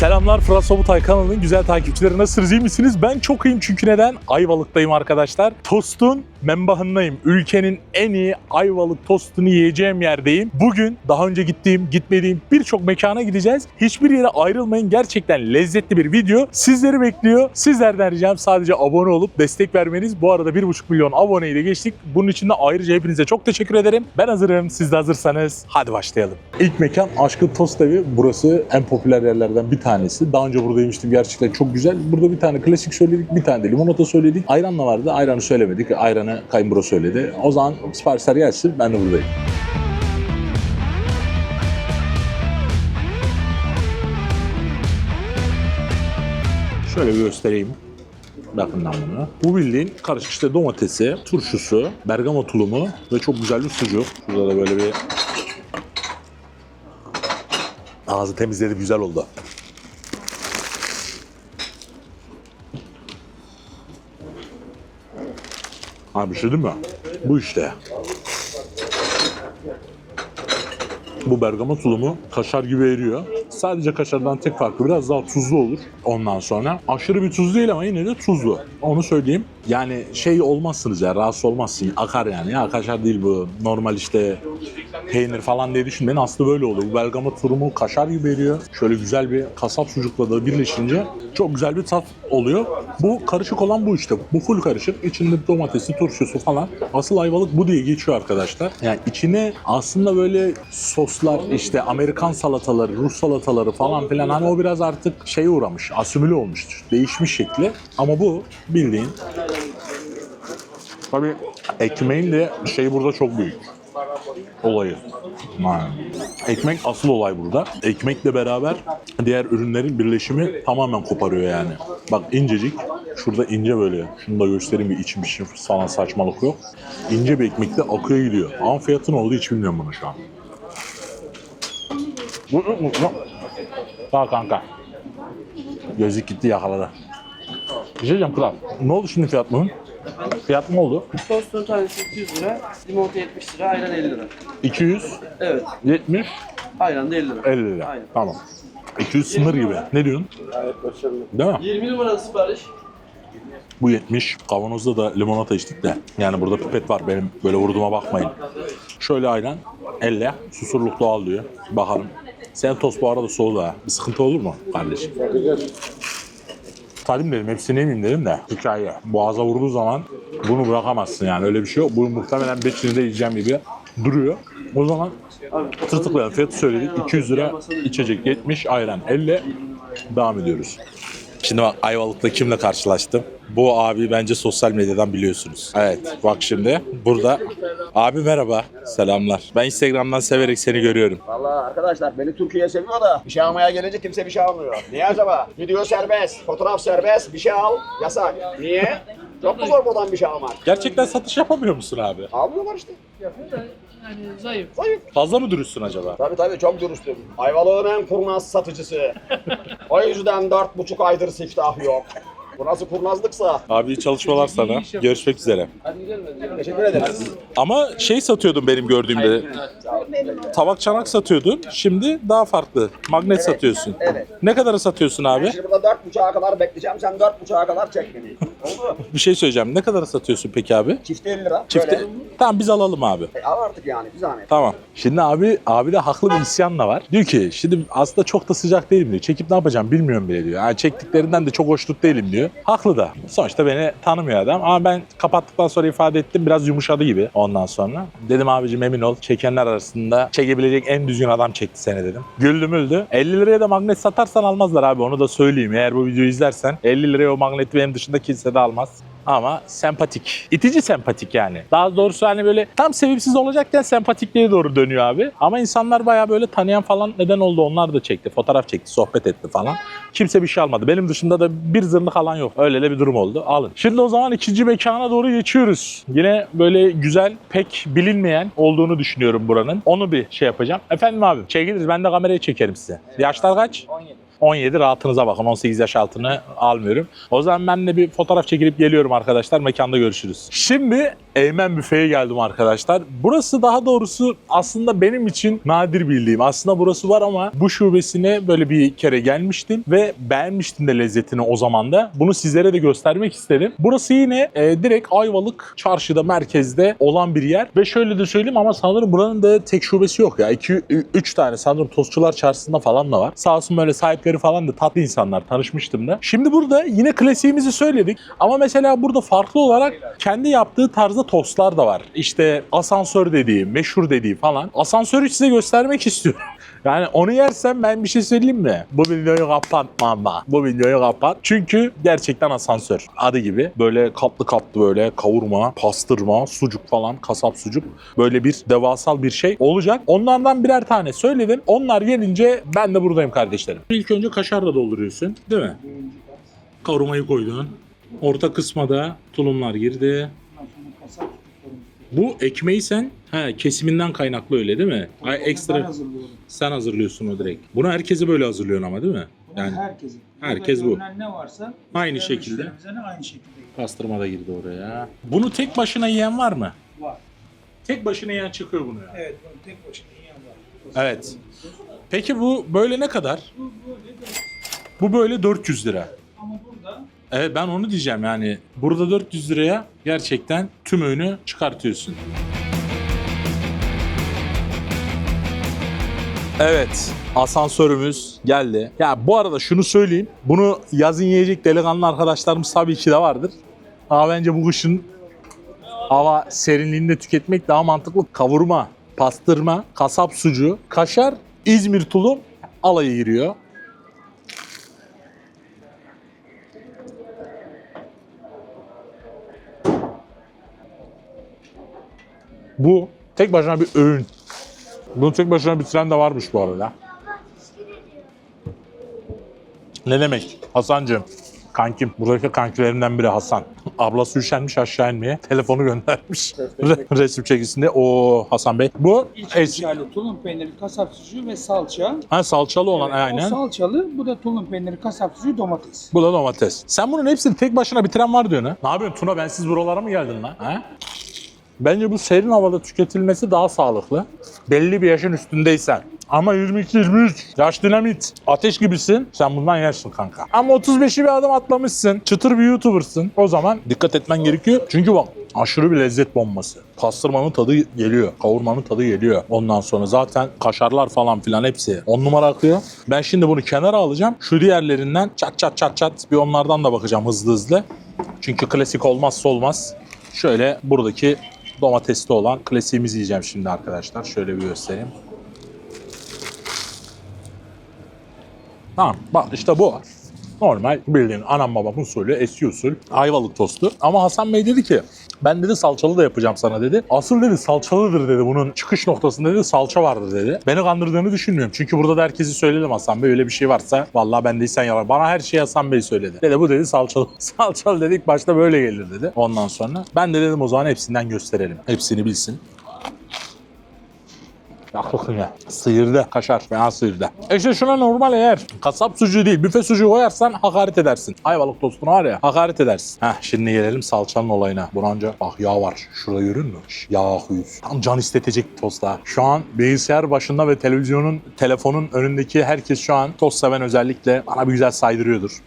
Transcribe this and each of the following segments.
Selamlar Fırat Sobutay kanalının güzel takipçileri nasılsınız iyi misiniz? Ben çok iyiyim çünkü neden? Ayvalık'tayım arkadaşlar. Tostun membahındayım. Ülkenin en iyi Ayvalık tostunu yiyeceğim yerdeyim. Bugün daha önce gittiğim, gitmediğim birçok mekana gideceğiz. Hiçbir yere ayrılmayın. Gerçekten lezzetli bir video sizleri bekliyor. Sizlerden ricam sadece abone olup destek vermeniz. Bu arada 1,5 milyon aboneyi de geçtik. Bunun için de ayrıca hepinize çok teşekkür ederim. Ben hazırım. Siz de hazırsanız hadi başlayalım. İlk mekan Aşkın Tost Evi. Burası en popüler yerlerden bir tanesi. Daha önce burada yemiştim. Gerçekten çok güzel. Burada bir tane klasik söyledik. Bir tane de limonata söyledik. Ayran da vardı. Ayranı söylemedik. Ayranı kayınbro söyledi. O zaman siparişler gelsin. Ben de buradayım. Şöyle bir göstereyim. Bakın ben bunu. Bu bildiğin karışık işte domatesi, turşusu, bergamot tulumu ve çok güzel bir sucuk. Burada da böyle bir ağzı temizledi güzel oldu. Abi bir şey değil mi? Bu işte. Bu bergamot tulumu kaşar gibi eriyor. Sadece kaşardan tek farkı biraz daha tuzlu olur ondan sonra. Aşırı bir tuz değil ama yine de tuzlu. Onu söyleyeyim. Yani şey olmazsınız ya rahatsız olmazsın. Akar yani. Ya kaşar değil bu. Normal işte peynir falan diye düşünmeyin. Aslında böyle oluyor. Bu bergamot tulumu kaşar gibi eriyor. Şöyle güzel bir kasap sucukla da birleşince çok güzel bir tat oluyor. Bu karışık olan bu işte. Bu full karışık. İçinde domatesi, turşusu falan. Asıl ayvalık bu diye geçiyor arkadaşlar. Yani içine aslında böyle soslar işte Amerikan salataları, Rus salataları falan filan hani o biraz artık şeye uğramış. Asimile olmuş. Değişmiş şekli. Ama bu bildiğin Tabii ekmeğin de şeyi burada çok büyük. Olayı. Yani. Ekmek asıl olay burada. Ekmekle beraber diğer ürünlerin birleşimi tamamen koparıyor yani. Bak incecik. Şurada ince böyle. Şunu da göstereyim bir içim için falan saçmalık yok. İnce bir ekmekle akıyor gidiyor. Ama fiyatı ne oldu hiç bilmiyorum bunu şu an. Sağ kanka. Gözlük gitti yakaladı. Bir şey diyeceğim kral. Ne oldu şimdi fiyat bunun? Fiyat ne oldu? Tostun tanesi 200 lira, limonata 70 lira, ayran 50 lira. 200, Evet, 70, ayran da 50 lira. 50 lira. Aynen. Tamam. 200 sınır gibi. Ne diyorsun? Değil mi? 20 numaralı sipariş. Bu 70. Kavanozda da limonata içtik de. Yani burada pipet var benim. Böyle vurduğuma bakmayın. Şöyle ayran. Elle. Susurluk doğal diyor. Bakalım. Sen tost bu arada soğudu ha. Bir sıkıntı olur mu kardeşim? Tadım dedim. Hepsini yemeyeyim dedim de. Hikaye. Boğaza vurduğu zaman bunu bırakamazsın yani. Öyle bir şey yok. Bu muhtemelen 5'ini de yiyeceğim gibi duruyor. O zaman tırtıklayalım. Fiyatı söyledik. 200 lira içecek 70 ayran 50 devam ediyoruz. Şimdi bak Ayvalık'ta kimle karşılaştım? Bu abi bence sosyal medyadan biliyorsunuz. Evet bak şimdi burada. Abi merhaba. Selamlar. Ben Instagram'dan severek seni görüyorum. Vallahi arkadaşlar beni Türkiye seviyor da bir şey almaya gelince kimse bir şey almıyor. Niye acaba? Video serbest, fotoğraf serbest, bir şey al, yasak. Niye? Çok mu zor buradan bir şey almak? Gerçekten satış yapamıyor musun abi? Almıyorlar işte. Yani zayıf. Zayıf. Fazla mı dürüstsün acaba? Tabii tabii çok dürüstüm. Ayvalık'ın en kurnaz satıcısı. o yüzden dört buçuk aydır siftah yok. Bu nasıl kurnazlıksa. Abi iyi çalışmalar sana. Görüşmek üzere. Hadi gidelim hadi. Teşekkür ederiz. Ama şey satıyordun benim gördüğümde. Tabak çanak satıyordun. Şimdi daha farklı. Magnet satıyorsun. Evet. Ne kadara satıyorsun abi? Şimdi burada dört buçuğa kadar bekleyeceğim. Sen dört buçuğa kadar çek beni. Bir şey söyleyeceğim. Ne kadara satıyorsun peki abi? Çift 50 lira. Çifte. Böyle. Tamam biz alalım abi. E, al artık yani bir zahmet. Tamam. Şimdi abi abi de haklı bir isyan da var. Diyor ki şimdi aslında çok da sıcak değilim diyor. Çekip ne yapacağım bilmiyorum bile diyor. Yani çektiklerinden de çok hoşnut değilim diyor. Haklı da. Sonuçta beni tanımıyor adam. Ama ben kapattıktan sonra ifade ettim biraz yumuşadı gibi ondan sonra. Dedim abicim emin ol çekenler arasında çekebilecek en düzgün adam çekti seni dedim. Güldü müldü. 50 liraya da magnet satarsan almazlar abi onu da söyleyeyim. Eğer bu videoyu izlersen 50 liraya o magneti benim dışında kimse de almaz. Ama sempatik. İtici sempatik yani. Daha doğrusu hani böyle tam sevimsiz olacakken sempatikliğe doğru dönüyor abi. Ama insanlar bayağı böyle tanıyan falan neden oldu onlar da çekti. Fotoğraf çekti, sohbet etti falan. Kimse bir şey almadı. Benim dışında da bir zırnık alan yok. Öyle de bir durum oldu. Alın. Şimdi o zaman ikinci mekana doğru geçiyoruz. Yine böyle güzel, pek bilinmeyen olduğunu düşünüyorum buranın. Onu bir şey yapacağım. Efendim abi çekiliriz. Ben de kamerayı çekerim size. Yaşlar kaç? 17. 17 rahatınıza bakın. 18 yaş altını almıyorum. O zaman ben de bir fotoğraf çekilip geliyorum arkadaşlar. Mekanda görüşürüz. Şimdi Eymen Büfe'ye geldim arkadaşlar. Burası daha doğrusu aslında benim için nadir bildiğim. Aslında burası var ama bu şubesine böyle bir kere gelmiştim ve beğenmiştim de lezzetini o zaman da. Bunu sizlere de göstermek istedim. Burası yine e, direkt Ayvalık çarşıda merkezde olan bir yer ve şöyle de söyleyeyim ama sanırım buranın da tek şubesi yok ya. 2 3 tane sanırım Tostçular Çarşısı'nda falan da var. Sağ olsun böyle sahipleri falan da tatlı insanlar tanışmıştım da. Şimdi burada yine klasiğimizi söyledik ama mesela burada farklı olarak kendi yaptığı tarzda tostlar da var. İşte asansör dediği, meşhur dediği falan. Asansörü size göstermek istiyorum. Yani onu yersem ben bir şey söyleyeyim mi? Bu videoyu kapat mama. Bu videoyu kapat. Çünkü gerçekten asansör. Adı gibi. Böyle katlı katlı böyle kavurma, pastırma, sucuk falan, kasap sucuk. Böyle bir devasal bir şey olacak. Onlardan birer tane söyledim. Onlar gelince ben de buradayım kardeşlerim. İlk önce kaşarla dolduruyorsun. Değil mi? Kavurmayı koydun. Orta kısma da tulumlar girdi. Bu ekmeği sen he, kesiminden kaynaklı öyle değil mi? Ay, Ben ekstra hazırlıyorum. sen hazırlıyorsun o direkt. Bunu herkese böyle hazırlıyorsun ama değil mi? Yani herkese. herkes bu. görünen ne varsa Aynı diğer şekilde. müşterimize de aynı şekilde pastırma da girdi oraya. Bunu tek başına yiyen var mı? var. Tek başına yiyen çıkıyor bunu ya. Evet, bunu tek başına yiyen var. Evet. Peki bu böyle ne kadar? Bu böyle de Bu böyle 400 lira. ama burada Evet ben onu diyeceğim yani. Burada 400 liraya gerçekten tüm öğünü çıkartıyorsun. Evet, asansörümüz geldi. Ya bu arada şunu söyleyeyim. Bunu yazın yiyecek delikanlı arkadaşlarımız tabii ki de vardır. Ama bence bu kışın hava serinliğinde tüketmek daha mantıklı. Kavurma, pastırma, kasap sucuğu, kaşar, İzmir tulum alayı giriyor. Bu tek başına bir öğün. Bunu tek başına bitiren de varmış bu arada. Ne demek? Hasancığım. Kankim. Buradaki kankilerimden biri Hasan. Ablası üşenmiş aşağı inmeye. Telefonu göndermiş. Re- resim çekisinde. O Hasan Bey. Bu iç es- içerli tulum peyniri, kasap sucuğu ve salça. ha, salçalı olan Evet, aynen. O salçalı, bu da tulum peyniri, kasap sucuğu, domates. Bu da domates. Sen bunun hepsini tek başına bitiren var diyorsun ha. Ne yapıyorsun Tuna bensiz buralara mı geldin lan? Ha? Bence bu serin havada tüketilmesi daha sağlıklı. Belli bir yaşın üstündeysen. Ama 22-23 yaş dinamit. Ateş gibisin. Sen bundan yersin kanka. Ama 35'i bir adım atlamışsın. Çıtır bir YouTuber'sın. O zaman dikkat etmen gerekiyor. Çünkü bak aşırı bir lezzet bombası. Pastırmanın tadı geliyor. Kavurmanın tadı geliyor. Ondan sonra zaten kaşarlar falan filan hepsi 10 numara akıyor. Ben şimdi bunu kenara alacağım. Şu diğerlerinden çat çat çat çat bir onlardan da bakacağım hızlı hızlı. Çünkü klasik olmazsa olmaz. Şöyle buradaki domatesli olan klasiğimizi yiyeceğim şimdi arkadaşlar. Şöyle bir göstereyim. Tamam bak işte bu. Normal bildiğin anam babamın usulü eski usul ayvalık tostu. Ama Hasan Bey dedi ki ben dedi salçalı da yapacağım sana dedi. Asıl dedi salçalıdır dedi bunun çıkış noktasında dedi salça vardır dedi. Beni kandırdığını düşünmüyorum. Çünkü burada da herkesi söyledim Hasan Bey öyle bir şey varsa vallahi ben değilsen yalan. Bana her şeyi Hasan Bey söyledi. Dedi bu dedi salçalı. salçalı dedik başta böyle gelir dedi. Ondan sonra ben de dedim o zaman hepsinden gösterelim. Hepsini bilsin. Haklısın ya. Sıyırdı. Kaşar. Fena sıyırdı. E işte şuna normal eğer kasap sucuğu değil büfe sucuğu koyarsan hakaret edersin. Ayvalık tostuna var ya hakaret edersin. Heh şimdi gelelim salçanın olayına. Bunanca bak yağ var. Şurada görün mü? Yağ akıyor. Tam can istetecek bir tost ha. Şu an bilgisayar başında ve televizyonun, telefonun önündeki herkes şu an tost seven özellikle bana bir güzel saydırıyordur.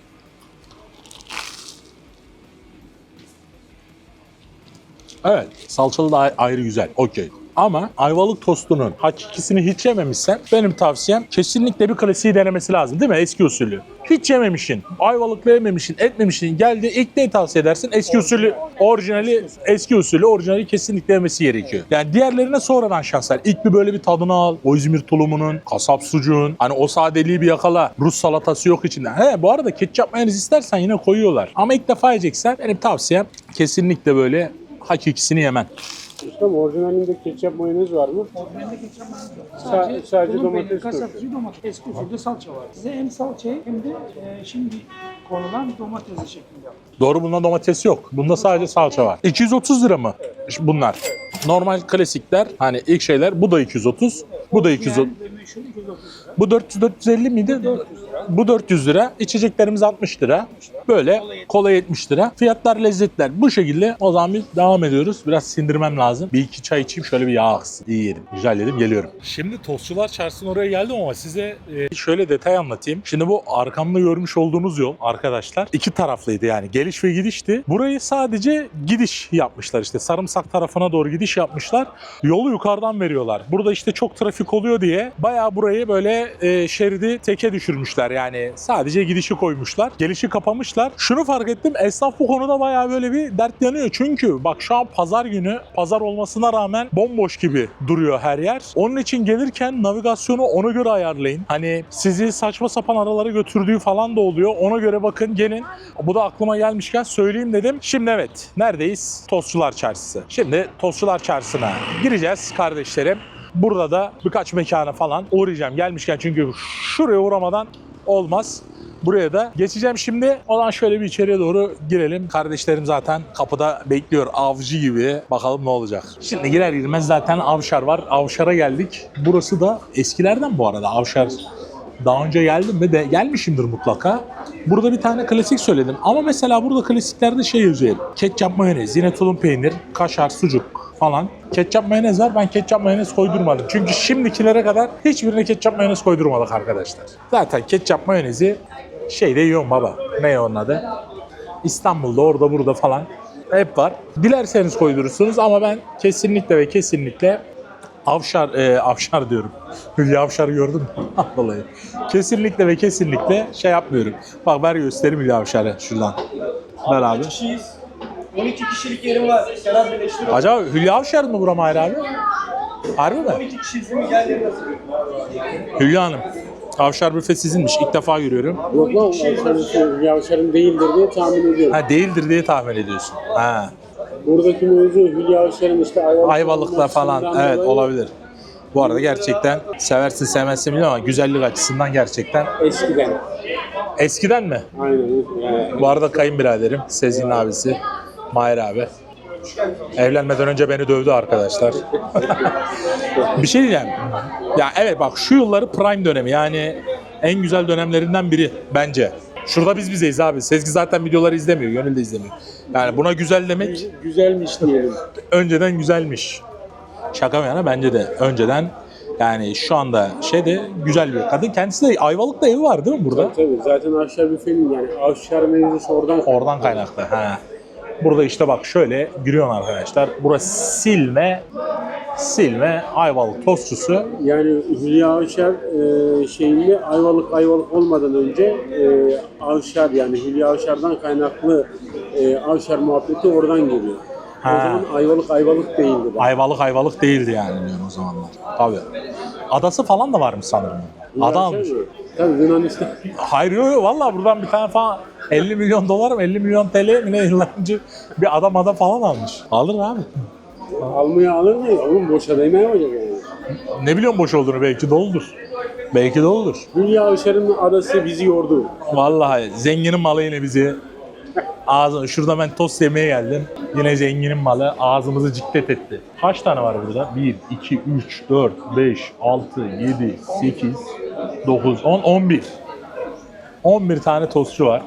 Evet, salçalı da ay- ayrı güzel. Okey. Ama ayvalık tostunun hakikisini hiç yememişsen benim tavsiyem kesinlikle bir klasiği denemesi lazım değil mi? Eski usulü. Hiç yememişsin, ayvalıkla yememişsin, etmemişsin. Geldi ilk ne tavsiye edersin? Eski usulü, orijinali, eski usulü, orijinali kesinlikle yemesi gerekiyor. Yani diğerlerine sonradan şahsen ilk bir böyle bir tadını al. O İzmir tulumunun, kasap sucuğun, hani o sadeliği bir yakala. Rus salatası yok içinde. He bu arada ketçap mayonez istersen yine koyuyorlar. Ama ilk defa yiyeceksen benim tavsiyem kesinlikle böyle hakikisini yemen. Ustam orijinalinde ketçap mayonez var mı? Orijinalde ketçap mayonez yok. Sa- sadece peyniri, domates döküyor. sucuğu, domates. Eski usulde salça var. Size hem salçayı hem de e, şimdi konulan domatesi şeklinde yaptım. Doğru bunda domates yok. Bunda sadece salça var. 230 lira mı bunlar? Normal klasikler hani ilk şeyler bu da 230, bu da 230. Yani meşhur 230 lira. Bu 400 450 miydi? 400 lira. Bu 400 lira. içeceklerimiz 60 lira. Böyle kola 70 lira. Fiyatlar lezzetler. Bu şekilde o zaman biz devam ediyoruz. Biraz sindirmem lazım. Bir iki çay içeyim şöyle bir yağ aksın. İyi yedim. Güzel yedim. Geliyorum. Şimdi Tostçular Çarşısı'na oraya geldim ama size e, şöyle detay anlatayım. Şimdi bu arkamda görmüş olduğunuz yol arkadaşlar iki taraflıydı yani. Geliş ve gidişti. Burayı sadece gidiş yapmışlar işte. Sarımsak tarafına doğru gidiş yapmışlar. Yolu yukarıdan veriyorlar. Burada işte çok trafik oluyor diye bayağı burayı böyle e, şeridi teke düşürmüşler. Yani sadece gidişi koymuşlar. Gelişi kapamışlar. Şunu fark ettim. Esnaf bu konuda bayağı böyle bir dert yanıyor. Çünkü bak şu an pazar günü pazar olmasına rağmen bomboş gibi duruyor her yer. Onun için gelirken navigasyonu ona göre ayarlayın. Hani sizi saçma sapan aralara götürdüğü falan da oluyor. Ona göre bakın gelin. Bu da aklıma gelmişken söyleyeyim dedim. Şimdi evet neredeyiz? Tostçular Çarşısı. Şimdi Tostçular Çarşısı'na gireceğiz kardeşlerim. Burada da birkaç mekana falan uğrayacağım. Gelmişken çünkü şuraya uğramadan olmaz. Buraya da geçeceğim şimdi. O zaman şöyle bir içeriye doğru girelim. Kardeşlerim zaten kapıda bekliyor avcı gibi. Bakalım ne olacak. Şimdi girer girmez zaten Avşar var. Avşar'a geldik. Burası da eskilerden bu arada. Avşar daha önce geldim mi de gelmişimdir mutlaka. Burada bir tane klasik söyledim. Ama mesela burada klasiklerde şey yazıyor. Ketçap mayonez, yine tulum peynir, kaşar, sucuk falan. Ketçap mayonez var. Ben ketçap mayonez koydurmadım. Çünkü şimdikilere kadar hiçbirine ketçap mayonez koydurmadık arkadaşlar. Zaten ketçap mayonezi şeyde yiyorum baba. Ne onun adı? İstanbul'da orada burada falan hep var. Dilerseniz koydurursunuz ama ben kesinlikle ve kesinlikle Avşar, e, Avşar diyorum. Hülya Avşar gördün mü? Vallahi. Kesinlikle ve kesinlikle şey yapmıyorum. Bak ver göstereyim Hülya Avşar'ı şuradan. Ver abi. Kişiyiz. 12 kişilik yerim var. Kenar birleştir. Acaba Hülya Avşar mı buram Mahir abi? Harbi mi? 12 kişiyiz değil mi? Gel yerine Hülya Hanım. Avşar büfe sizinmiş. İlk defa görüyorum. Yok lan Avşar'ın Yavşar'ın değildir diye tahmin ediyorum. Ha değildir diye tahmin ediyorsun. Ha. Buradaki mevzu Hülya Avşar'ın işte Ayvalık Ayvalık'ta falan. Evet dolayı olabilir. Bu arada gerçekten seversin sevmezsin bilmiyorum ama güzellik açısından gerçekten. Eskiden. Eskiden mi? Aynen. Yani Bu arada kayınbiraderim Sezgin abisi Mahir abi. Evlenmeden önce beni dövdü arkadaşlar. bir şey diyeceğim. Ya evet bak şu yılları prime dönemi yani en güzel dönemlerinden biri bence. Şurada biz bizeyiz abi. Sezgi zaten videoları izlemiyor, Gönül de izlemiyor. Yani buna güzel demek güzelmiş diyelim. önceden güzelmiş. Şaka bir yana bence de önceden yani şu anda şeyde güzel bir kadın. Kendisi de Ayvalık'ta evi var değil mi burada? Tabii zaten Avşar büfenin yani Avşar mevzusu oradan Oradan kaynaklı. Ha. Burada işte bak şöyle giriyorsun arkadaşlar. Burası silme, silme Ayvalık tostçusu. Yani Hülya Avşar e, şeyinde Ayvalık Ayvalık olmadan önce e, Avşar yani Hülya Avşar'dan kaynaklı e, Avşar muhabbeti oradan geliyor. Ha. O zaman Ayvalık Ayvalık değildi. daha. Ayvalık Ayvalık değildi yani diyorum o zamanlar. Tabii. Adası falan da varmış sanırım. Hülya Ada Avşar mı? Tabii Yunanistan. Hayır yok yok valla buradan bir tane falan 50 milyon dolar mı 50 milyon TL mi ne yıllar önce bir adam ada falan almış. Alır abi. Almaya alır mı? Oğlum boşa değmeye olacak yani. Ne biliyorum boş olduğunu belki doludur. Belki doludur. Hülya Avşar'ın adası bizi yordu. Vallahi zenginin malı yine bizi ağzı şurada ben tost yemeye geldim. Yine zenginin malı ağzımızı ciklet etti. Kaç tane var burada? 1, 2, 3, 4, 5, 6, 7, 8, 9, 10, 11. 11 tane tostçu var.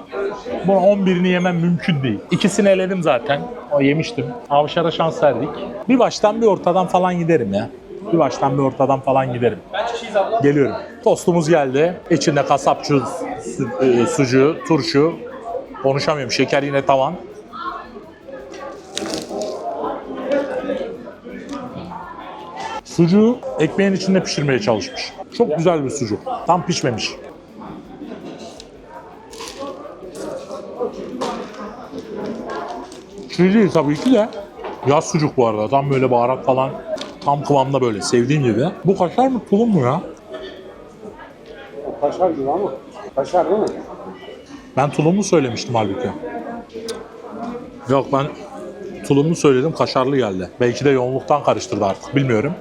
Bunun 11'ini yemem mümkün değil. İkisini eledim zaten. O yemiştim. Avşar'a şans verdik. Bir baştan bir ortadan falan giderim ya. Bir baştan bir ortadan falan giderim. Geliyorum. Tostumuz geldi. İçinde kasapçı e, sucuğu, turşu. Konuşamıyorum. Şeker yine tavan. Sucuğu ekmeğin içinde pişirmeye çalışmış. Çok güzel bir sucuk. Tam pişmemiş. Şey değil tabii ki de yaz sucuk bu arada. Tam böyle baharat falan tam kıvamda böyle sevdiğim gibi. Bu kaşar mı tulum mu ya? Kaşar gibi ama. Kaşar değil mi? Ben tulumu söylemiştim halbuki. Yok ben tulumu söyledim kaşarlı geldi. Belki de yoğunluktan karıştırdı artık bilmiyorum.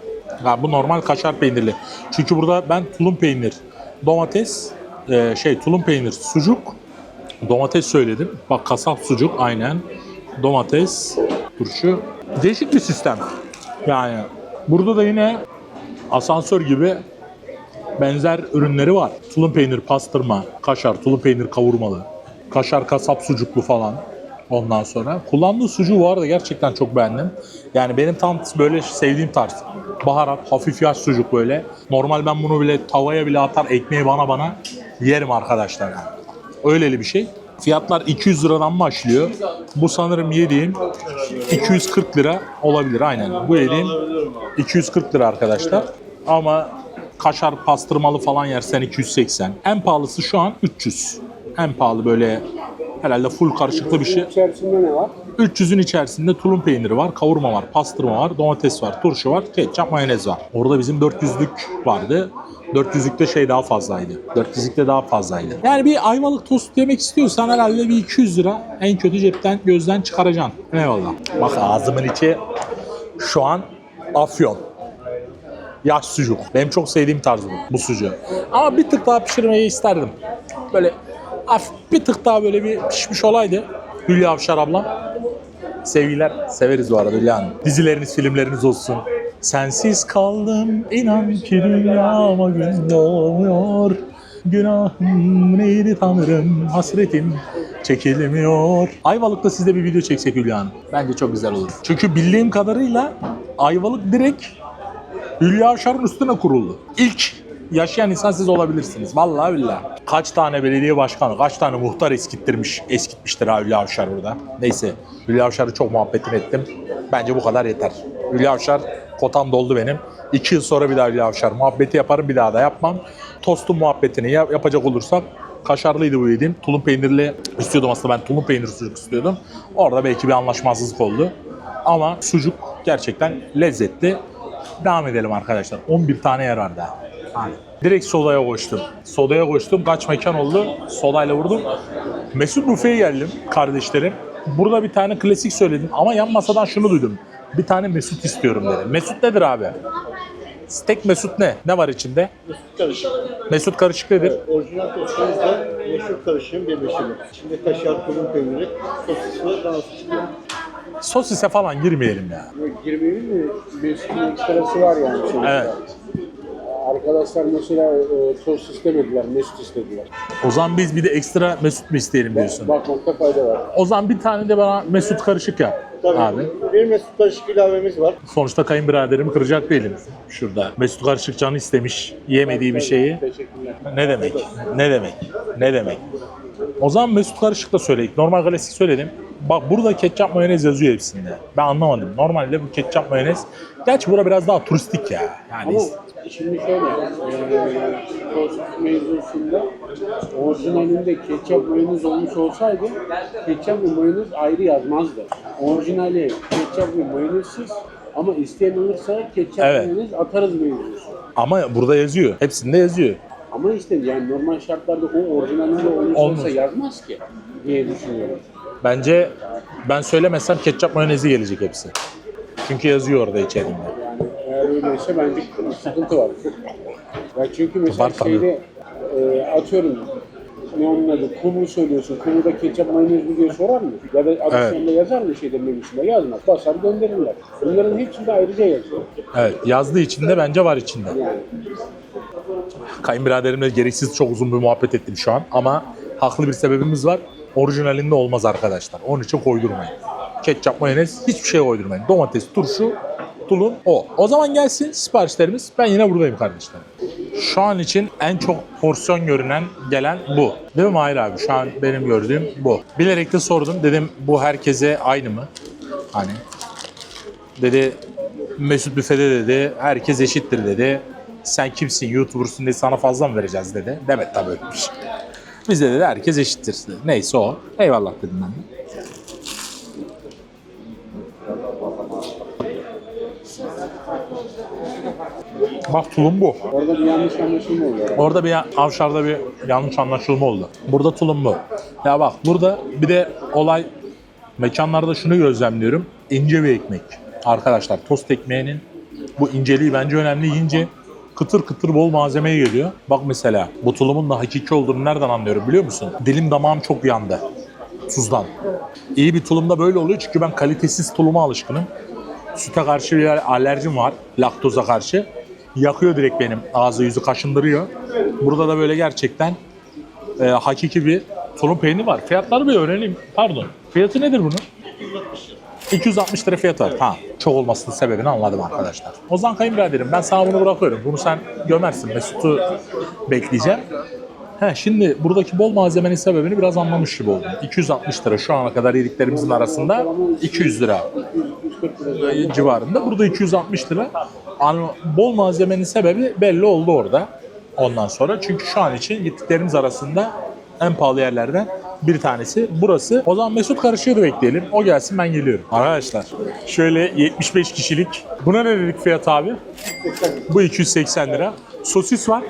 Ya bu normal kaşar peynirli. Çünkü burada ben tulum peynir, domates, e, şey tulum peynir, sucuk, domates söyledim. Bak kasap sucuk aynen. Domates, turşu. Değişik bir sistem. Yani burada da yine asansör gibi benzer ürünleri var. Tulum peynir pastırma, kaşar, tulum peynir kavurmalı, kaşar kasap sucuklu falan. Ondan sonra kullandığı sucuğu bu arada gerçekten çok beğendim. Yani benim tam böyle sevdiğim tarz. Baharat, hafif yaş sucuk böyle. Normal ben bunu bile tavaya bile atar ekmeği bana bana yerim arkadaşlar yani. Öyleli bir şey. Fiyatlar 200 liradan başlıyor. Bu sanırım yediğim 240 lira olabilir aynen. Bu yediğim 240 lira arkadaşlar. Ama kaşar pastırmalı falan yersen 280. En pahalısı şu an 300. En pahalı böyle herhalde full karışıklı bir şey. İçerisinde ne var? 300'ün içerisinde tulum peyniri var, kavurma var, pastırma var, domates var, turşu var, ketçap, mayonez var. Orada bizim 400'lük vardı. 400'lükte şey daha fazlaydı. 400'lükte daha fazlaydı. Yani bir ayvalık tost yemek istiyorsan herhalde bir 200 lira en kötü cepten gözden çıkaracaksın. Eyvallah. Bak ağzımın içi şu an afyon. Yaş sucuk. Benim çok sevdiğim tarz bu, bu sucuğu. Ama bir tık daha pişirmeyi isterdim. Böyle hafif bir tık daha böyle bir pişmiş olaydı. Hülya Avşar ablam. Sevgiler, severiz bu arada Hülya Hanım. Dizileriniz, filmleriniz olsun. Sensiz kaldım, inan ki dünyama gün doğmuyor. Günahım neydi tanrım, hasretim çekilmiyor. Ayvalık'ta sizde bir video çeksek Hülya Hanım. Bence çok güzel olur. Çünkü bildiğim kadarıyla Ayvalık direkt Hülya Avşar'ın üstüne kuruldu. İlk yaşayan insan siz olabilirsiniz. Vallahi billahi. Kaç tane belediye başkanı, kaç tane muhtar eskittirmiş, eskitmiştir ha Hülya Avşar burada. Neyse, Hülya Avşar'ı çok muhabbetini ettim. Bence bu kadar yeter. Hülya Avşar, kotam doldu benim. İki yıl sonra bir daha Hülya Avşar muhabbeti yaparım, bir daha da yapmam. Tostun muhabbetini yap- yapacak olursak, kaşarlıydı bu yediğim. Tulum peynirli istiyordum aslında ben tulum peyniri sucuk istiyordum. Orada belki bir anlaşmazlık oldu. Ama sucuk gerçekten lezzetli. Devam edelim arkadaşlar. 11 yer yarardı. Hani. Direkt sodaya koştum. Sodaya koştum. Kaç mekan oldu? Sodayla vurdum. Mesut Büfe'ye geldim kardeşlerim. Burada bir tane klasik söyledim ama yan masadan şunu duydum. Bir tane Mesut istiyorum dedi. Mesut nedir abi? Steak Mesut ne? Ne var içinde? karışık. Mesut karışık nedir? Orijinal tostamızda meşhur karışığın birleşimi. İçinde kaşar, tulum peyniri, sosis ve dana çıkıyor. Sosise falan girmeyelim ya. Girmeyelim mi? Mesut'un ekstrası var yani. sonuçta. Evet. Arkadaşlar mesela e, tost istemediler, Mesut istediler. O zaman biz bir de ekstra Mesut mu isteyelim diyorsun? Bakmakta fayda var. O zaman bir tane de bana Mesut karışık yap. Tabii Abi. bir mesut karışık ilavemiz var. Sonuçta kayınbiraderimi kıracak değilim. Şurada. Mesut Karışık canı istemiş. Yemediği bir şeyi. Teşekkürler. Ne demek? Ne demek? Ne demek? O zaman Mesut Karışık da söyledik. Normal klasik söyledim. Bak burada ketçap mayonez yazıyor hepsinde. Ben anlamadım. Normalde bu ketçap mayonez. Gerçi bura biraz daha turistik ya. Yani Ama şimdi şöyle, e, tost mevzusunda orijinalinde ketçap mayonez olmuş olsaydı ketçap ve mayonez ayrı yazmazdı. Orijinali ketçap ve mayonezsiz ama isteyen olursa ketçap Evet. mayonez atarız mevzusu. ama burada yazıyor. Hepsinde yazıyor. Ama işte yani normal şartlarda o orijinalinde olmuş Olmuş. olsa yazmaz ki diye düşünüyorum. Bence ben söylemesem ketçap mayonezi gelecek hepsi. Çünkü yazıyor orada içerisinde. Öyleyse bence sıkıntı var. Ya çünkü mesela Var tabii. şeyde e, atıyorum ne onun adı kumu söylüyorsun. Kumuda ketçap mayonez mi diye sorar mı? Ya da adisyonda yazar mı şeyde menüsünde? Yazmaz. Basar gönderirler. Bunların hepsinde ayrıca yazıyor. Evet yazdığı içinde bence var içinde. Yani Kayınbiraderimle gereksiz çok uzun bir muhabbet ettim şu an. Ama haklı bir sebebimiz var. Orijinalinde olmaz arkadaşlar. Onun için koydurmayın. Ketçap, mayonez hiçbir şey koydurmayın. Domates, turşu, tulum o. O zaman gelsin siparişlerimiz. Ben yine buradayım kardeşler. Şu an için en çok porsiyon görünen gelen bu. Değil mi Mahir abi? Şu an benim gördüğüm bu. Bilerek de sordum. Dedim bu herkese aynı mı? Hani Dedi Mesut Büfe'de dedi herkes eşittir dedi. Sen kimsin YouTuber'sın dedi sana fazla mı vereceğiz dedi. Demet tabii öyle bir şey. Bizde dedi herkes eşittir dedi. Neyse o. Eyvallah dedim ben de. Bak tulum bu. orada bir yanlış anlaşılma oluyor. Orada bir avşarda bir yanlış anlaşılma oldu. Burada tulum bu. Ya bak burada bir de olay mekanlarda şunu gözlemliyorum. İnce bir ekmek. Arkadaşlar tost ekmeğinin bu inceliği bence önemli. Yiyince kıtır kıtır bol malzemeye geliyor. Bak mesela bu tulumun da hakiki olduğunu nereden anlıyorum biliyor musun? Dilim damağım çok yandı. Tuzdan. İyi bir tulumda böyle oluyor çünkü ben kalitesiz tuluma alışkınım. Süte karşı bir alerjim var. Laktoza karşı. Yakıyor direkt benim ağzı yüzü kaşındırıyor. Burada da böyle gerçekten e, hakiki bir tulum peyniri var. Fiyatları bir öğreneyim. Pardon. Fiyatı nedir bunun? 260 lira fiyat var. Ha, çok olmasının sebebini anladım arkadaşlar. O zaman kayınbiraderim ben sana bunu bırakıyorum. Bunu sen gömersin. Mesut'u bekleyeceğim. He, şimdi buradaki bol malzemenin sebebini biraz anlamış gibi oldum. 260 lira şu ana kadar yediklerimizin arasında 200 lira 140 lira. civarında. Burada 260 lira. Hani bol malzemenin sebebi belli oldu orada. Ondan sonra çünkü şu an için gittiklerimiz arasında en pahalı yerlerden bir tanesi burası. O zaman Mesut Karışık'ı da bekleyelim. O gelsin ben geliyorum. Arkadaşlar şöyle 75 kişilik. Buna ne dedik fiyat abi? Bu 280 lira. Sosis var,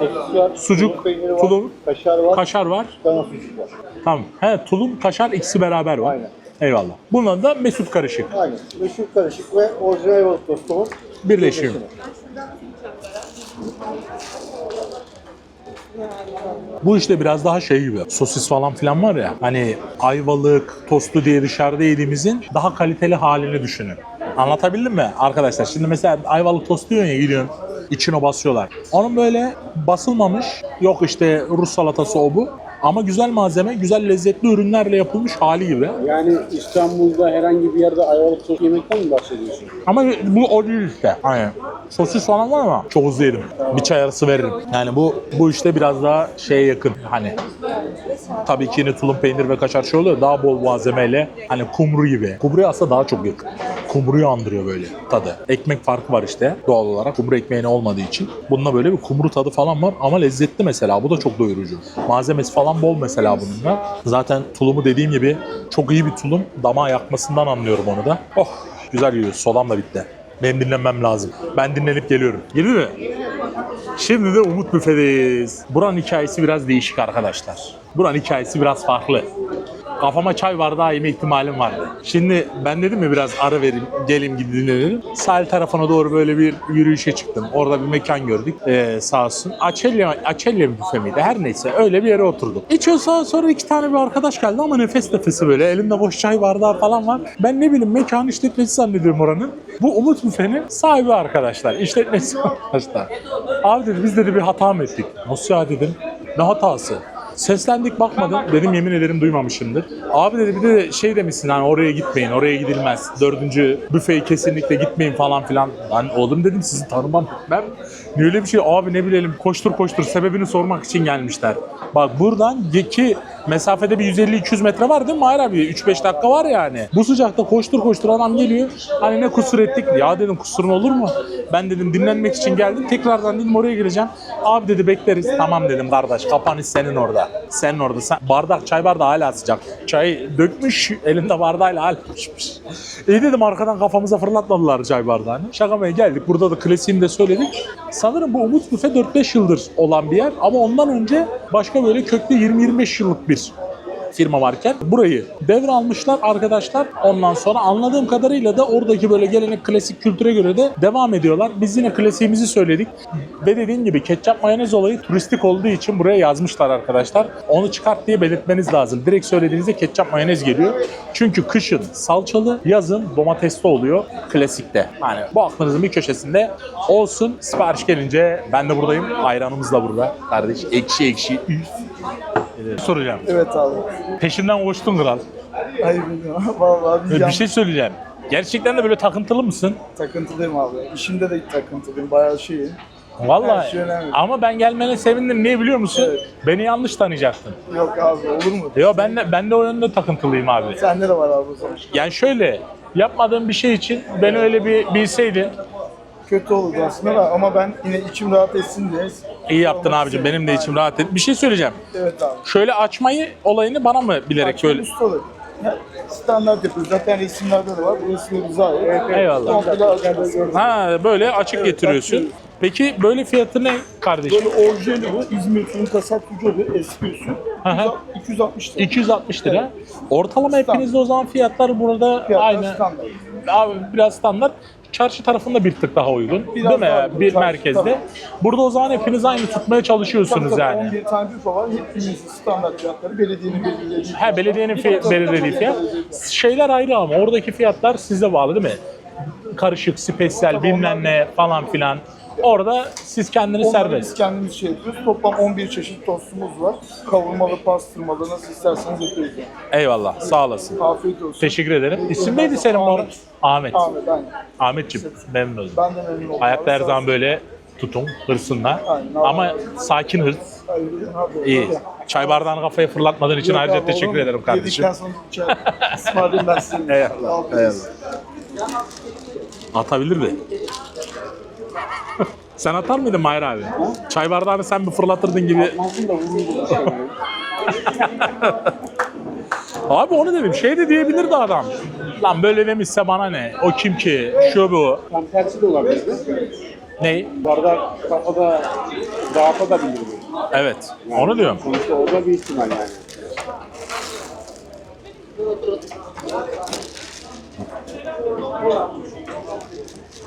Ekşisi var, Sucuk, peyniri var, tulum, kaşar var, kaşar var. dana sucuk var. Tamam. He tulum, kaşar ikisi beraber var. Aynen. Eyvallah. Bunun da Mesut Karışık. Aynen. Meşhur karışık ve orijinal ayvalık tostumun Birleşiyor. Bu işte biraz daha şey gibi. Sosis falan filan var ya. Hani ayvalık, tostu diye dışarıda yediğimizin daha kaliteli halini düşünün. Anlatabildim mi arkadaşlar? Şimdi mesela ayvalık tost diyorsun ya gidiyorsun içine basıyorlar. Onun böyle basılmamış yok işte Rus salatası o bu. Ama güzel malzeme, güzel lezzetli ürünlerle yapılmış hali gibi. Yani İstanbul'da herhangi bir yerde ayvalık sos yemekten mi bahsediyorsun? Ama bu o değil işte. Aynen. Sosis falan var ama çok hızlı yedim. Bir çay arası veririm. Yani bu bu işte biraz daha şeye yakın. Hani tabii ki yine tulum peynir ve kaşar şey oluyor. Daha bol malzemeyle hani kumru gibi. Kumruya aslında daha çok yakın. Kumruyu andırıyor böyle tadı. Ekmek farkı var işte doğal olarak. Kumru ekmeğine olmadığı için. Bununla böyle bir kumru tadı falan var ama lezzetli mesela. Bu da çok doyurucu. Malzemesi falan bol mesela bunun da. Zaten tulumu dediğim gibi çok iyi bir tulum. Damağı yakmasından anlıyorum onu da. Oh güzel yiyor. Solam da bitti. Benim dinlenmem lazım. Ben dinlenip geliyorum. Geliyor mu? Şimdi de Umut Büfe'deyiz. Buranın hikayesi biraz değişik arkadaşlar. Buranın hikayesi biraz farklı. Kafama çay bardağı yeme ihtimalim vardı. Şimdi ben dedim ya biraz ara vereyim, gelin gidin. Sahil tarafına doğru böyle bir yürüyüşe çıktım. Orada bir mekan gördük ee, sağ olsun. Açelya, Açelya büfe miydi? Her neyse öyle bir yere oturduk. İçiyor sağa sonra iki tane bir arkadaş geldi ama nefes nefesi böyle. Elinde boş çay bardağı falan var. Ben ne bileyim mekan işletmesi zannediyorum oranın. Bu Umut Büfe'nin sahibi arkadaşlar. İşletmesi arkadaşlar. Abi dedi biz dedi bir hata mı ettik? Nasıl ya dedim. Ne hatası? Seslendik bakmadım. Dedim yemin ederim duymamışımdır. Abi dedi bir de şey demişsin hani oraya gitmeyin, oraya gidilmez. Dördüncü büfeyi kesinlikle gitmeyin falan filan. Ben oğlum dedim sizi tanımam. Ben öyle bir şey abi ne bilelim koştur koştur sebebini sormak için gelmişler. Bak buradan ki mesafede bir 150-200 metre var değil mi Mahir abi? 3-5 dakika var yani. Bu sıcakta koştur koştur adam geliyor. Hani ne kusur ettik? Ya dedim kusurun olur mu? Ben dedim dinlenmek için geldim. Tekrardan dedim oraya gireceğim. Abi dedi bekleriz. Tamam dedim kardeş kapanış senin orada. Senin orada. Sen, bardak çay bardağı hala sıcak. Çayı dökmüş elinde bardağıyla hala pişmiş. İyi dedim arkadan kafamıza fırlatmadılar çay bardağını. Şakamaya geldik. Burada da klasiğini de söyledik. Sanırım bu Umut Büfe 4-5 yıldır olan bir yer. Ama ondan önce başka böyle köklü 20-25 yıllık bir firma varken burayı devralmışlar arkadaşlar. Ondan sonra anladığım kadarıyla da oradaki böyle gelenek klasik kültüre göre de devam ediyorlar. Biz yine klasiğimizi söyledik. Ve dediğim gibi ketçap mayonez olayı turistik olduğu için buraya yazmışlar arkadaşlar. Onu çıkart diye belirtmeniz lazım. Direkt söylediğinizde ketçap mayonez geliyor. Çünkü kışın salçalı, yazın domatesli oluyor klasikte. Yani bu aklınızın bir köşesinde olsun. Sipariş gelince ben de buradayım. Ayranımız da burada kardeş. Ekşi ekşi. Üf. Evet. Soracağım. Evet abi. Peşimden koştun kral. Hayır bilmiyorum. Vallahi bir, yan bir şey söyleyeceğim. Gerçekten de böyle takıntılı mısın? takıntılıyım abi. İşimde de takıntılıyım. Bayağı şeyim. Her Vallahi. şey önemli. Ama ben gelmene sevindim. Niye biliyor musun? Evet. Beni yanlış tanıyacaktın. Yok abi olur mu? Yo ben de ben de o yönde takıntılıyım abi. Sende de var abi o zaman. Yani şöyle yapmadığım bir şey için beni öyle bir bilseydin Kötü olurdu aslında da ama ben yine içim rahat etsin diye. iyi yaptın abicim. Benim de içim rahat et. Bir şey söyleyeceğim. Evet abi. Şöyle açmayı olayını bana mı bilerek böyle? Üst olur. Ya, standart yapıyoruz. Zaten resimlerde de var. Burası da güzel. Evet, Eyvallah. Komple açıyoruz. Ha böyle açık getiriyorsun. açıyoruz. Peki böyle fiyatı ne kardeşim? Böyle orijinali bu. İzmir Fırın Kasap Gücü eski usul. hı. 260 lira. 260 lira. Ortalama hepinizde o zaman fiyatlar burada Fiyatlar aynı. standart. Abi biraz standart. Çarşı tarafında bir tık daha uygun. Biraz değil mi? daha uygun. Bir Çarşı, merkezde. tabii. Burada o zaman hepiniz aynı tutmaya çalışıyorsunuz Tabii tabii, yani. 11 tane büfe var. Hepimizin standart fiyatları belediyenin belirlediği. Ha belediyenin fi- belirlediği fiyat. Şeyler ayrı ama oradaki fiyatlar size bağlı değil mi? Karışık, spesyal, Tabii bilmem ne falan filan. Orada siz kendiniz Onları serbest. biz kendimiz şey yapıyoruz. Toplam 11 çeşit tostumuz var. Kavurmalı, pastırmalı nasıl isterseniz yapıyoruz. yani. Eyvallah. Sağ olasın. Afiyet olsun. Teşekkür ederim. İsim neydi senin bu arada? Ahmet. Ahmet aynen. Ahmetciğim memnun oldum. Ben de memnun oldum. Ayakta her zaman böyle tutun hırsınla. Aynen, Ama sakin hırs. İyi. Çay bardağını kafaya fırlatmadığın için ayrıca teşekkür ederim kardeşim. Yedikten sonra bir çay ısmarlayayım ben size. Eyvallah, Afiyet olsun. Atabilirdi. Sen atar mıydın Mahir abi? Çay bardağını sen mi fırlatırdın gibi. Da bir yani. Abi onu dedim. Şey de diyebilirdi adam. Lan böyle demişse bana ne? O kim ki? Şu bu. Tam tersi de olabilirdi. Ney? Bardak kafada dağıtabilirdi. Evet. Onu diyorum. Sonuçta o da bir ihtimal yani.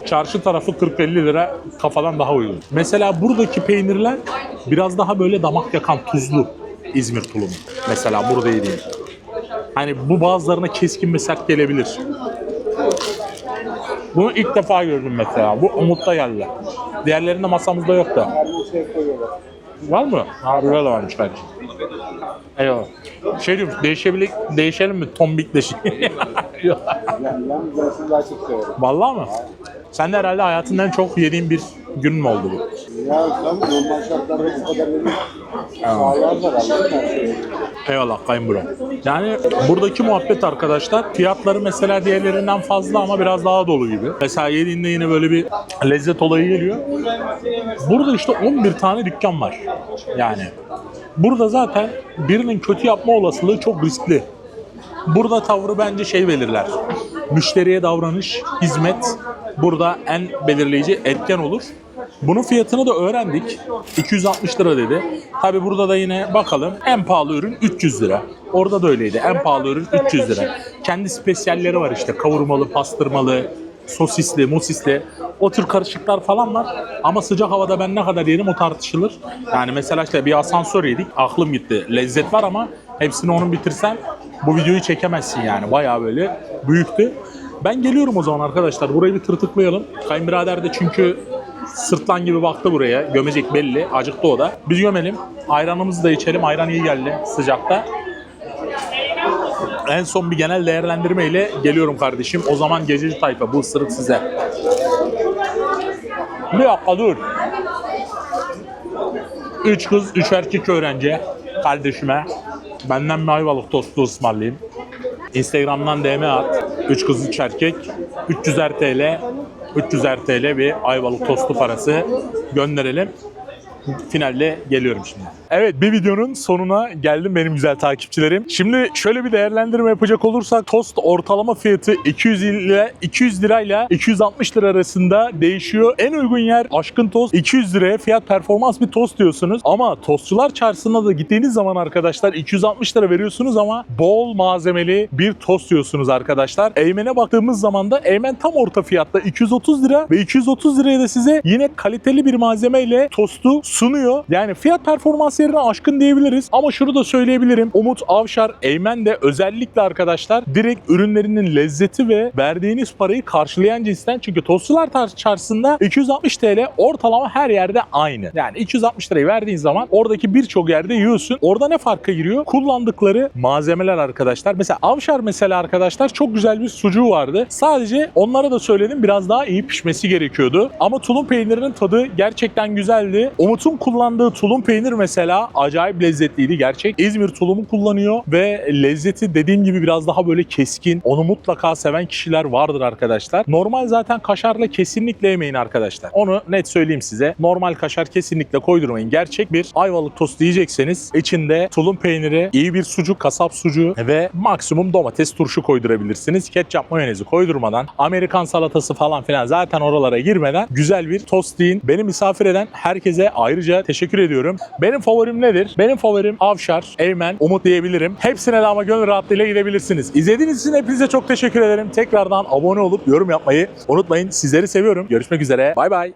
Çarşı tarafı 40-50 lira kafadan daha uygun. Mesela buradaki peynirler biraz daha böyle damak yakan tuzlu İzmir tulumu. Mesela burada yediğim. Hani bu bazılarına keskin ve sert gelebilir. Bunu ilk defa gördüm mesela. Bu Umut'ta geldi. Diğerlerinde masamızda masaya koyuyorlar. Var mı? Ha böyle de varmış kardeşim. Eyvallah. Şey diyorum değişebilir, değişelim mi? Yok. Severim. Vallahi mı? Sen de herhalde hayatında en çok yediğin bir gün mü oldu bu? Ya tam normal şartlarda bu kadar verir. Sağlarlar Allah'ın her şeyi. Eyvallah kayınbro. Yani buradaki muhabbet arkadaşlar fiyatları mesela diğerlerinden fazla ama biraz daha dolu gibi. Mesela yediğinde yine böyle bir lezzet olayı geliyor. Burada işte 11 tane dükkan var. Yani burada zaten birinin kötü yapma olasılığı çok riskli. Burada tavrı bence şey belirler. Müşteriye davranış, hizmet burada en belirleyici etken olur. Bunun fiyatını da öğrendik. 260 lira dedi. Tabi burada da yine bakalım en pahalı ürün 300 lira. Orada da öyleydi. En pahalı ürün 300 lira. Kendi spesiyalleri var işte. Kavurmalı, pastırmalı, sosisli, musisli. O tür karışıklar falan var. Ama sıcak havada ben ne kadar yerim o tartışılır. Yani mesela işte bir asansör yedik. Aklım gitti. Lezzet var ama hepsini onun bitirsen bu videoyu çekemezsin yani. Bayağı böyle büyüktü. Ben geliyorum o zaman arkadaşlar. Burayı bir tırtıklayalım. Kayınbirader de çünkü sırtlan gibi baktı buraya. Gömecek belli. Acıktı o da. Biz gömelim. Ayranımızı da içelim. Ayran iyi geldi sıcakta. En son bir genel değerlendirme ile geliyorum kardeşim. O zaman gececi tayfa bu ısırık size. Bir dakika dur. Üç kız, üç erkek öğrenci kardeşime. Benden bir ayvalık tostu ısmarlayayım. Instagram'dan DM at. 3 kız 3 erkek. 300 TL 300 TL bir ayvalık tostu parası gönderelim. Finalde geliyorum şimdi. Evet bir videonun sonuna geldim benim güzel takipçilerim. Şimdi şöyle bir değerlendirme yapacak olursak tost ortalama fiyatı 200 ile 200 lirayla 260 lira arasında değişiyor. En uygun yer Aşkın Tost 200 liraya fiyat performans bir tost diyorsunuz. Ama tostçular çarşısına da gittiğiniz zaman arkadaşlar 260 lira veriyorsunuz ama bol malzemeli bir tost diyorsunuz arkadaşlar. Eymen'e baktığımız zaman da Eymen tam orta fiyatta 230 lira ve 230 liraya da size yine kaliteli bir malzemeyle tostu sunuyor. Yani fiyat performans yerine aşkın diyebiliriz. Ama şunu da söyleyebilirim. Umut Avşar, Eymen de özellikle arkadaşlar direkt ürünlerinin lezzeti ve verdiğiniz parayı karşılayan cinsten. Çünkü tostçular tar- çarşısında 260 TL ortalama her yerde aynı. Yani 260 lirayı verdiğin zaman oradaki birçok yerde yiyorsun. Orada ne farka giriyor? Kullandıkları malzemeler arkadaşlar. Mesela Avşar mesela arkadaşlar çok güzel bir sucuğu vardı. Sadece onlara da söyledim biraz daha iyi pişmesi gerekiyordu. Ama tulum peynirinin tadı gerçekten güzeldi. Umut'un kullandığı tulum peynir mesela acayip lezzetliydi gerçek. İzmir tulumu kullanıyor ve lezzeti dediğim gibi biraz daha böyle keskin. Onu mutlaka seven kişiler vardır arkadaşlar. Normal zaten kaşarla kesinlikle yemeyin arkadaşlar. Onu net söyleyeyim size. Normal kaşar kesinlikle koydurmayın. Gerçek bir ayvalık tost yiyecekseniz içinde tulum peyniri, iyi bir sucuk, kasap sucuğu ve maksimum domates turşu koydurabilirsiniz. Ketçap mayonezi koydurmadan, Amerikan salatası falan filan zaten oralara girmeden güzel bir tost yiyin. Beni misafir eden herkese ayrıca teşekkür ediyorum. Benim favorim nedir? Benim favorim Avşar, Eymen, Umut diyebilirim. Hepsine de ama gönül rahatlığıyla gidebilirsiniz. İzlediğiniz için hepinize çok teşekkür ederim. Tekrardan abone olup yorum yapmayı unutmayın. Sizleri seviyorum. Görüşmek üzere. Bay bay.